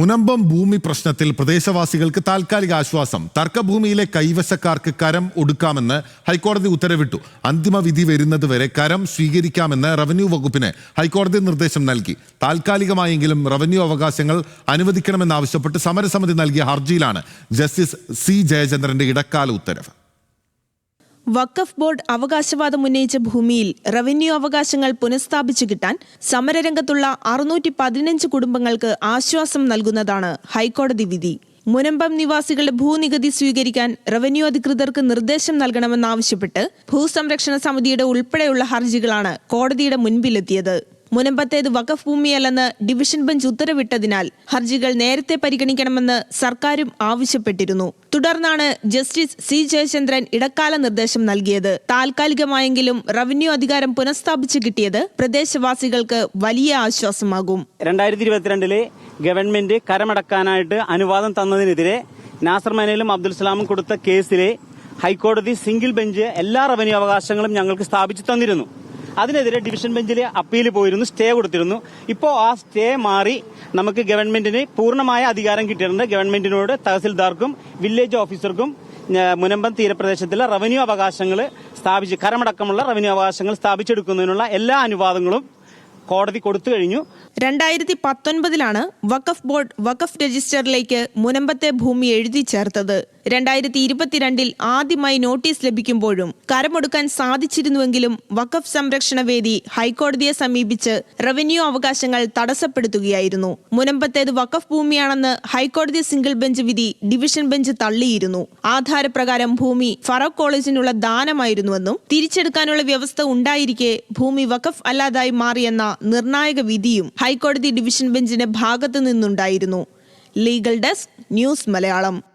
മുനമ്പം ഭൂമി പ്രശ്നത്തിൽ പ്രദേശവാസികൾക്ക് താൽക്കാലിക ആശ്വാസം. തർക്കഭൂമിയിലെ കൈവശക്കാർക്ക് കരം ഒടുക്കാമെന്ന് ഹൈക്കോടതി ഉത്തരവിട്ടു. അന്തിമ വിധി വരുന്നതുവരെ കരം സ്വീകരിക്കാമെന്ന് റവന്യൂ വകുപ്പിന് ഹൈക്കോടതി നിർദ്ദേശം നൽകി. താൽക്കാലികമായെങ്കിലും റവന്യൂ അവകാശങ്ങൾ അനുവദിക്കണമെന്നാവശ്യപ്പെട്ട് സമരസമിതി നൽകിയ ഹർജിയിലാണ് ജസ്റ്റിസ് സി ജയചന്ദ്രന്റെ ഇടക്കാല ഉത്തരവ്. വഖഫ് ബോർഡ് അവകാശവാദം ഉന്നയിച്ച ഭൂമിയിൽ റവന്യൂ അവകാശങ്ങൾ പുനഃസ്ഥാപിച്ചു കിട്ടാൻ സമരരംഗത്തുള്ള അറുന്നൂറ്റി പതിനഞ്ച് കുടുംബങ്ങൾക്ക് ആശ്വാസം നൽകുന്നതാണ് ഹൈക്കോടതി വിധി. മുനമ്പം നിവാസികളുടെ ഭൂനികുതി സ്വീകരിക്കാൻ റവന്യൂ അധികൃതർക്ക് നിർദ്ദേശം നൽകണമെന്നാവശ്യപ്പെട്ട് ഭൂസംരക്ഷണ സമിതിയുടെ ഉൾപ്പെടെയുള്ള ഹർജികളാണ് കോടതിയുടെ മുൻപിലെത്തിയത്. മുനമ്പത്തേത് വഖഫ് ഭൂമിയല്ലെന്ന് ഡിവിഷൻ ബെഞ്ച് ഉത്തരവിട്ടതിനാൽ ഹർജികൾ നേരത്തെ പരിഗണിക്കണമെന്ന് സർക്കാരും ആവശ്യപ്പെട്ടിരുന്നു. തുടർന്നാണ് ജസ്റ്റിസ് സി ജയചന്ദ്രൻ ഇടക്കാല നിർദ്ദേശം നൽകിയത്. താൽക്കാലികമായെങ്കിലും റവന്യൂ അധികാരം പുനഃസ്ഥാപിച്ചു കിട്ടിയത് പ്രദേശവാസികൾക്ക് വലിയ ആശ്വാസമാകും. രണ്ടായിരത്തി ഇരുപത്തിരണ്ടിലെ ഗവൺമെന്റ് കരമടക്കാനായിട്ട് അനുവാദം തന്നതിനെതിരെ നാസർ മനയിലും അബ്ദുൽ സലാമും കൊടുത്ത കേസിലെ ഹൈക്കോടതി സിംഗിൾ ബെഞ്ച് എല്ലാ റവന്യൂ അവകാശങ്ങളും ഞങ്ങൾക്ക് സ്ഥാപിച്ചു തന്നിരുന്നു. അതിനെതിരെ ഡിവിഷൻ ബെഞ്ചിൽ അപ്പീൽ പോയിരുന്നു സ്റ്റേ കൊടുത്തിരുന്നു. ഇപ്പോൾ ആ സ്റ്റേ മാറി നമുക്ക് ഗവൺമെന്റിന് പൂർണമായ അധികാരം കിട്ടിയിട്ടുണ്ട്. ഗവൺമെന്റിനോട് തഹസിൽദാർക്കും വില്ലേജ് ഓഫീസർക്കും മുനമ്പം തീരപ്രദേശത്തിലെ റവന്യൂ അവകാശങ്ങൾ സ്ഥാപിച്ച് കരമടക്കമുള്ള റവന്യൂ അവകാശങ്ങൾ സ്ഥാപിച്ചെടുക്കുന്നതിനുള്ള എല്ലാ അനുവാദങ്ങളും കോടതി കൊടുത്തു കഴിഞ്ഞു. രണ്ടായിരത്തി പത്തൊൻപതിലാണ് വഖഫ് ബോർഡ് വഖഫ് രജിസ്റ്ററിലേക്ക് മുനമ്പത്തെ ഭൂമി എഴുതി ചേർത്തത്. രണ്ടായിരത്തി ഇരുപത്തിരണ്ടിൽ ആദ്യമായി നോട്ടീസ് ലഭിക്കുമ്പോഴും കരമൊടുക്കാൻ സാധിച്ചിരുന്നുവെങ്കിലും വഖഫ് സംരക്ഷണ വേദി ഹൈക്കോടതിയെ സമീപിച്ച് റവന്യൂ അവകാശങ്ങൾ തടസ്സപ്പെടുത്തുകയായിരുന്നു. മുനമ്പത്തേത് വഖഫ് ഭൂമിയാണെന്ന് ഹൈക്കോടതി സിംഗിൾ ബെഞ്ച് വിധി ഡിവിഷൻ ബെഞ്ച് തള്ളിയിരുന്നു. ആധാരപ്രകാരം ഭൂമി ഫറോക്ക് കോളേജിനുള്ള ദാനമായിരുന്നുവെന്നും തിരിച്ചെടുക്കാനുള്ള വ്യവസ്ഥ ഉണ്ടായിരിക്കെ ഭൂമി വഖഫ് അല്ലാതായി മാറിയെന്ന നിർണായക വിധിയും ഹൈക്കോടതി ഡിവിഷൻ ബെഞ്ചിന്റെ ഭാഗത്തു നിന്നുണ്ടായിരുന്നു. Legal desk news Malayalam.